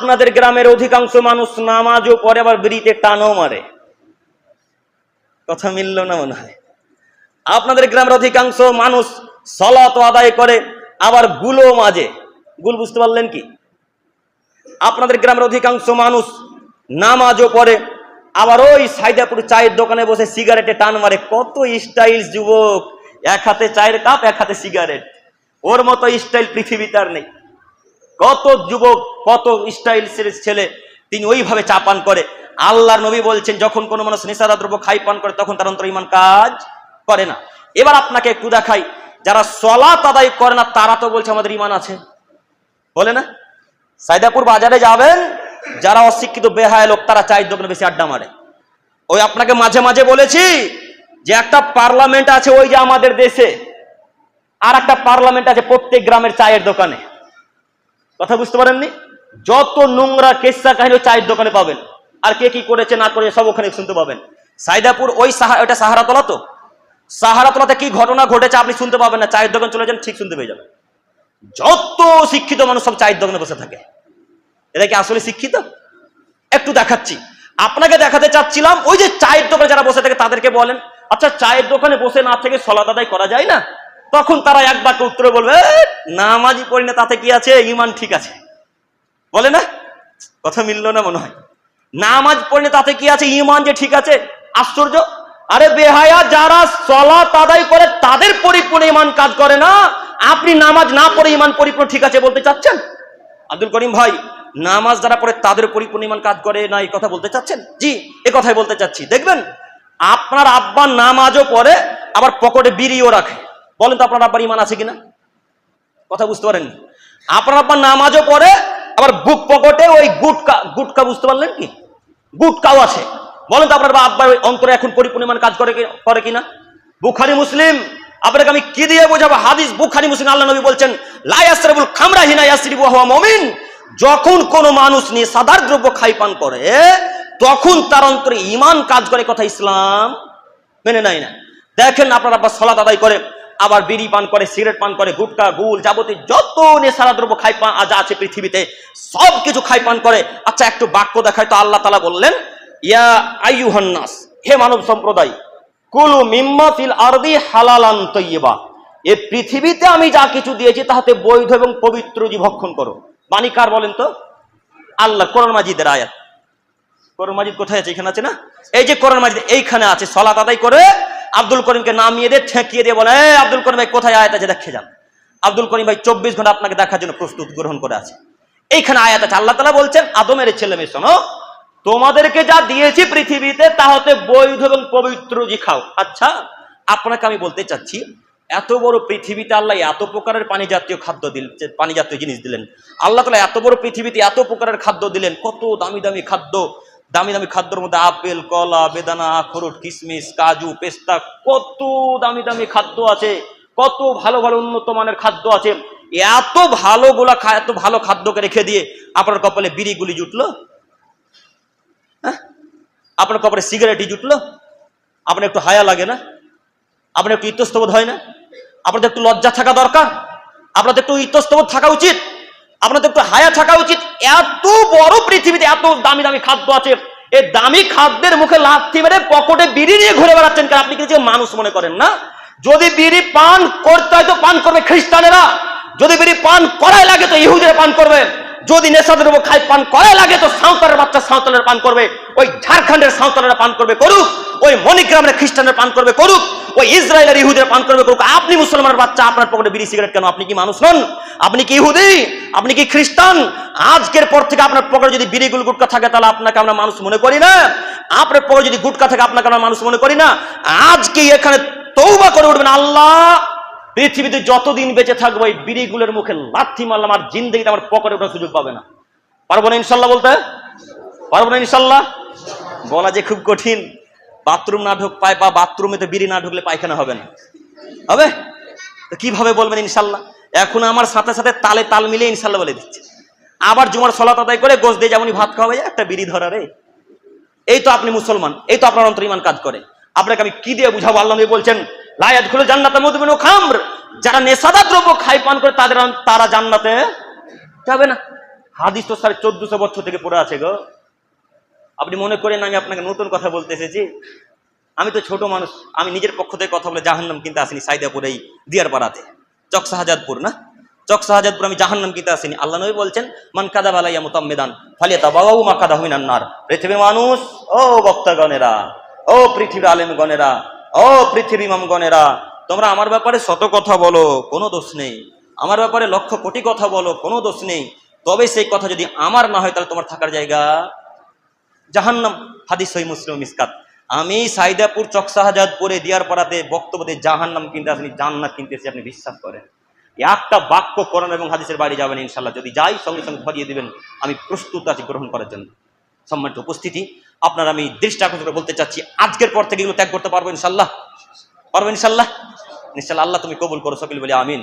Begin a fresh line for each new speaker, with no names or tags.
আপনাদের গ্রামের অধিকাংশ মানুষ নামাজও পরে আবার বিড়িতে টানও মারে। কথা মিলল না মনে হয়? আপনাদের গ্রামের অধিকাংশ মানুষ সলাত আদায় করে, আবারগুলো মাঝে। গুল বুঝতে পারলেন কি? আপনাদের গ্রামের অধিকাংশ মানুষ নামাজও পড়ে, আবার ওই সাইদাপুর চায়ের দোকানে বসে সিগারেটে টান মারে। কত স্টাইল যুবক! এক হাতে চায়ের কাপ, এক হাতে সিগারেট। ওর মতো স্টাইল পৃথিবীতে আর নেই। কত যুবক, কত স্টাইল ছেলে, তিনি ওইভাবে চা পান করে। আল্লাহর নবী বলছেন, যখন কোনো মানুষ নেশাদা দ্রব্য খাই, পান করে, তখন তার অন্তর ইমান কাজ করে না। এবার আপনাকে একটু দেখাই, যারা সলাত আদায় করে না, তারা তো বলছে আমাদের ইমান আছে। বলে না? সাইদাপুর বাজারে যাবেন, যারা অশিক্ষিত, বেহায় লোক, তারা চায়ের দোকানে বেশি আড্ডা মারে। ওই আপনাকে মাঝে মাঝে বলেছি যে একটা পার্লামেন্ট আছে ওই যে আমাদের দেশে, আর একটা পার্লামেন্ট আছে প্রত্যেক গ্রামের চায়ের দোকানে। কথা বুঝতে পারেননি? যত নোংরা কেসা কাহিনী চায়ের দোকানে পাবেন। আর কে কি করেছে না করেছে সব ওখানে শুনতে পাবেন। সাইদাপুর ওই সাহা ওটা সাহারাতলা তো? সাহারাতলাতে কি ঘটনা ঘটেছে আপনি শুনতে পাবেন না, চায়ের দোকান চলে যান, ঠিক শুনতে পেয়ে যাবেন। যত শিক্ষিত মানুষ সব চায়ের দোকানে বসে থাকে। এরা কি আসলে শিক্ষিত? একটু দেখাচ্ছি। আপনাকে দেখাতে চাচ্ছিলাম, ওই যে চায়ের দোকানে যারা বসে থাকে তাদেরকে বলেন আচ্ছা চায়ের দোকানে বসে না থেকে সলাত আদায় করা যায় না? তখন তারা এক বাক্য উত্তরে বলবে "এ, নামাজি পড়ি না তাতে কি আছে? ইমান ঠিক আছে। বলে না? কথা মিলল না মনে হয়। নামাজ পড়ি না তাতে কি আছে? ইমান যে ঠিক আছে? আশ্চর্য। আরে বেহায়া যারা সলাত তাদাই করে তাদের পরিপূর্ণ ইমান কাজ করে না। আপনি নামাজ না পড়ে ইমান পরিপূর্ণ ঠিক আছে বলতে চাচ্ছেন? আব্দুল করিম ভাই নামাজ যারা পড়ে তাদের পরিপূর্ণ ইমান কাজ করে না এই কথা বলতে চাচ্ছেন? জি এ কথাই বলতে চাচ্ছি। দেখবেন আপনার আব্বা নামাজও পড়ে আবার পকেটে বিড়িও রাখে। বলেন তো আপনার আব্বার ইমান আছে কিনা? কথা বুঝতে পারেন আপনার আব্বা নামাজও পড়ে, আবার বুক পকেটে ওই গুটকা গুটকা বুঝতে পারলেন কি? গুটকাও আছে। বলেন তো আপনার আব্বার অন্তরে এখন পরিপূর্ণ ইমান কাজ করে করে কিনা? বুখারি, মুসলিম, আপনাকে আমি কি দিয়ে বোঝাবো? হাদিস বুখারি, মুসলিম, আল্লাহ নবী বলছেন লায়াসরাবুল খামরা হিনা ইয়াসরিবু হুয়া মুমিন। যখন কোন মানুষ নিয়ে সাদার দ্রব্য খাই পান করে, তখন তার অন্তরে ইমান কাজ করে কথা ইসলাম মেনে নেয় না। দেখেন আপনার আব্বা সলাত আদায় করে আবার বিড়ি পান করে, সিগারেট পান করে, গুটকা, গুল, যাবতীয় যত নেশারা দ্রব্য খাই পান যা আছে পৃথিবীতে, সব কিছু খাই পান করে। আচ্ছা একটু বাক্য দেখায় তো আল্লাহ তালা বললেন, ইয়া আইয়ুহান্নাস হে মানব সম্প্রদায়, কুলু মিম্মা ফিল আরদি হালালান তৈয়বা এ পৃথিবীতে আমি যা কিছু দিয়েছি তাহাতে বৈধ এবং পবিত্র জি ভক্ষণ করো। বাণী কার বলেন তো? আল্লাহ, কোরআন মাজিদের আয়াত। কোরআন মাজিদ কোথায় আছে? এখানে আছে না? এই যে কোরআন মাজিদ, এইখানে আছে। সলাত আদায় করে আব্দুল করিমকে নামিয়ে দিয়ে ঠেকিয়ে দিয়ে বলে, "এই আব্দুল করিম ভাই, কোথায় আয়াত আছে? দেখে যান। আব্দুল করিম ভাই চব্বিশ ঘণ্টা আপনাকে দেখার জন্য প্রস্তুত গ্রহণ করে আছে। এইখানে আয়াত আছে। আল্লাহ তালা বলছেন, আদমের ছেলে মেয়ে, শোনো, তোমাদেরকে যা দিয়েছি পৃথিবীতে তা হতে বৈধ এবং পবিত্র জি খাও। আচ্ছা আপনাকে আমি বলতে চাচ্ছি, এত বড় পৃথিবীতে আল্লাহ এত প্রকারের পানি জাতীয় খাদ্য দিল, পানি জাতীয় জিনিস দিলেন। আল্লাহ তালা এত বড় পৃথিবীতে এত প্রকারের খাদ্য দিলেন, কত দামি দামি খাদ্য। দামি দামি খাদ্যর মধ্যে আপেল, কলা, বেদানা, আখরোট কিশমিশ কাজু, পেস্তা, কত দামি দামি খাদ্য আছে, কত ভালো ভালো উন্নত মানের খাদ্য আছে। এত ভালো গোলা এত ভালো খাদ্যকে রেখে দিয়ে আপনার কপালে বিড়িগুলি জুটলো? হ্যাঁ? আপনার কপালে সিগারেটই জুটলো? আপনার একটু হায়া লাগে না? আপনার একটু ইতস্তবোধ হয় না? আপনাদের একটু লজ্জা থাকা দরকার? আপনাদের একটু ইতস্তবোধ থাকা উচিত? আপনাদের একটু হায়া থাকা উচিত। এত বড় পৃথিবীতে এত দামি দামি খাদ্য আছে। এই দামি খাদ্যের মুখে লাথি মেরে পকেটে বিড়ি নিয়ে ঘুরে বেড়াচ্ছেন কারণ আপনি কিছু মানুষ মনে করেন না? যদি বিড়ি পান করতে হয় তো পান করবে খ্রিস্টানেরা। যদি বিড়ি পান করাই লাগে তো ইহুদের পান করবে। যদি নেশাদের উপর খাই পান করাই লাগে, তো সাঁওতালের বাচ্চা সাঁওতালের পান করবে। ওই ঝাড়খণ্ডের সাঁওতালেরা পান করবে, করুক। ওই মণিগ্রামের খ্রিস্টানের পান করবে, করুক। ওই ইসরায়েলের ইহুদের পান করবে, করুক। আপনি মুসলমানের বাচ্চা, আপনার পকেটে বিড়ি, সিগারেট কেন? আপনি কি মানুষ নন? আপনি কি ইহুদি? আপনি কি খ্রিস্টান? আজকের পর থেকে আপনার পকেটে যদি বিড়ি গুল গুটকা থাকে, তাহলে আপনাকে আমরা মানুষ মনে করি না। আপনার পকেটে যদি গুটকা থাকে, আপনাকে আমরা মানুষ মনে করি না। আজকে এখানে তৌবা করে উঠবেন, আল্লাহ পৃথিবীতে যতদিন বেঁচে থাকব, এই বিড়িগুলোর মুখে লাথি মারলাম আর জিন্দগিতে আমার পকেটে ওঠার সুযোগ পাবে না। পারব না ইনশাল্লাহ বলতে? পারব না ইনশাল্লাহ? বলা যে খুব কঠিন। বাথরুম না ঢুক পায় বা বাথরুমে তো বিড়ি না ঢুকলে পায়খানা হবে না। হবে? তো কীভাবে বলবেন ইনশাল্লাহ? এখন আমার সাথে সাথে তালে তাল মিলে ইনশাল্লাহ বলে দিচ্ছে। আবার জুমার সলাত আদায় করে গোস দিয়ে যেমনই ভাত খাওয়া যায়, একটা বিড়ি ধরা রে। এই তো আপনি মুসলমান, এই তো আপনার অন্তর ইমান কাজ করে। আপনাকে আমি কি দিয়ে বুঝাবো? আল্লাহ বলছেন লায়াত খুলে জান্নাতে মধুমিন খামর। যারা নেশাদার দ্রব্য খাই পান করে, তাদের তারা জান্নাতে যাবে না। হাদিস তো সাড়ে চোদ্দশো বছর থেকে পড়ে আছে গো। আপনি মনে করেন আমি আপনাকে নতুন কথা বলতে এসেছি? আমি তো ছোট মানুষ, আমি নিজের পক্ষ থেকে কথা বলে জাহান্নাম কিনতে আসিনি সাইদাপুরেই দিয়ার পাড়াতে চক শাহজাদপুর, না? চক শাহজাদপুর আমি জাহান্নাম কিনতে আসিনি। আল্লাহ নবী বলছেন, মান কাদা বালাইয়া মুতাম্মেদান ফালিয়া তাবাউ মা কাদা হইনান নার। পৃথিবীর মানুষ, ও বক্তাগণেরা, ও পৃথিবীর আলেমগণেরা ও পৃথিবী ইমামগণেরা তোমরা আমার ব্যাপারে শত কথা বলো, কোনো দোষ নেই। আমার ব্যাপারে লক্ষ কোটি কথা বলো, কোনো দোষ নেই। তবে সেই কথা যদি আমার না হয়, তাহলে তোমার থাকার জায়গা? জাহান্নাম, হাদিস সহি মুসলিম, মিসকাত। আমি সাইদাপুর, চকসাহাজাদপুরে দিয়ার পাড়াতে বক্তব্য দিয়ে জাহান্নাম কিনতে আসেনি, জান্নাত কিনতে এসে আপনি বিশ্বাস করেন। একটা বাক্য করেন এবং হাদিসের বাড়ি যাবেন ইনশাল্লাহ যদি যাই, সঙ্গে সঙ্গে ধরিয়ে দিবেন, আমি প্রস্তুত আছি গ্রহণ করার জন্য। সম্মানিত উপস্থিতি, আপনার আমি দৃষ্টি আকর্ষণ করে বলতে চাচ্ছি, আজকের পর থেকে এগুলো ত্যাগ করতে পারব ইনশাল্লাহ পারব ইনশাল্লাহ ইনশাল্লাহ আল্লাহ তুমি কবুল করো সকল বলে আমিন।